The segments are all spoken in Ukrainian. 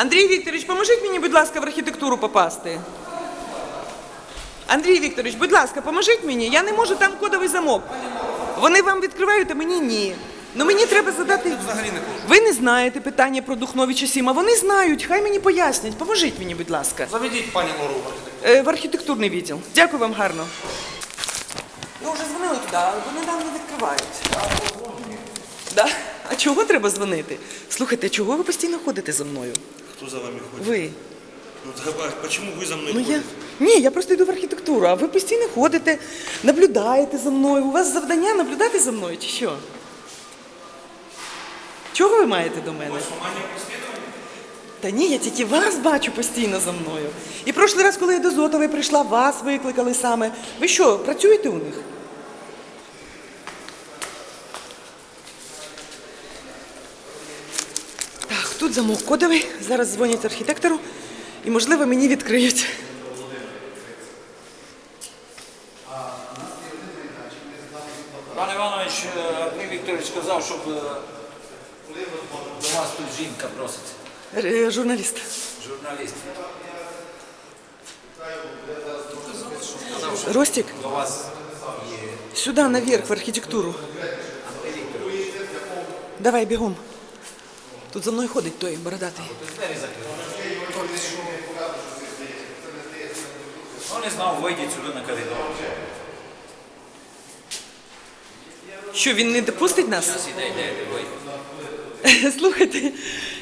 Андрій Вікторович, поможіть мені, будь ласка, в архітектуру попасти. Андрій Вікторович, будь ласка, поможіть мені. Я не можу, там кодовий замок. Вони вам відкривають, а мені ні. Ну мені треба задати. Ви не знаєте питання про Духновича Сіма. Вони знають, хай мені пояснять. Поможіть мені, будь ласка. Заведіть пані Лору в архітектуру. Е, в архітектурний відділ. Дякую вам гарно. Ну, вже дзвонили туди, але вони нам не відкривають. Да? А чого треба дзвонити? Слухайте, чого ви постійно ходите за мною? Хто за вами ходить? Ви. Ну а чому ви за мною Ну я. ходите? Ні, я просто йду в архітектуру, а ви постійно ходите, наблюдаєте за мною. У вас завдання наблюдати за мною чи що? Чого ви маєте до мене? Та ні, я тільки вас бачу постійно за мною. І прошлий раз, коли я до Зотової прийшла, вас викликали саме. Ви що, працюєте у них? Тут замок кодовий. Зараз дзвонять архітектору і, можливо, мені відкриють. Пан Іванович, е, Андрій Вікторович сказав, щоб е, до вас тут жінка просить, Е, Журналіст. журналіст. Ростик, До вас сюди наверх, в архітектуру. Давай бігом. Тут за мною ходить той бородатий. Закриті. Ну, не знав, вийдіть сюди на коридор. Що, він не допустить нас? Зараз іде, йде, йде. Слухайте,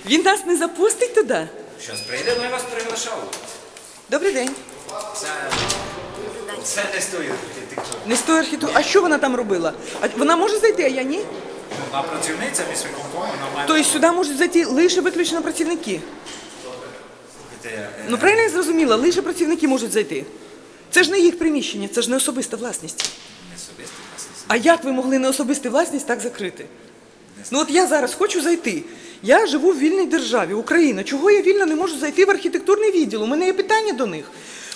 він нас не запустить туди. Зараз прийде, ну я вас приглашав. Добрий день. Це, це не архітектури. Не з тої архітектури. А що вона там робила? А вона може зайти, а я ні? Вона працівниця міськвиконкому, вона має... Тобто сюди можуть зайти лише виключно працівники. Слухайте, е, Ну правильно я зрозуміла, лише працівники можуть зайти. Це ж не їх приміщення, це ж не особиста власність. не особисто власність. А як ви могли не особисту власність так закрити? Ну от я зараз хочу зайти. Я живу в вільній державі, Україна. Чого я вільно не можу зайти в архітектурний відділ? У мене є питання до них.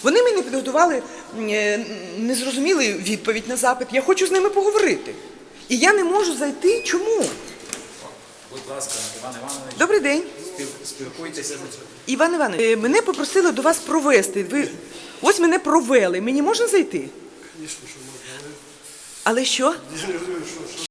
Вони мені підготували е, незрозумілий відповідь на запит. Я хочу з ними поговорити. І я не можу зайти. Чому? Будь ласка, Іван Іванович, Добрий день. спіл- спілкуйтеся. Іван Іванович, е, мене попросили до вас провести. Ви ось мене провели. Мені можна зайти? Звісно, що можна. Але що?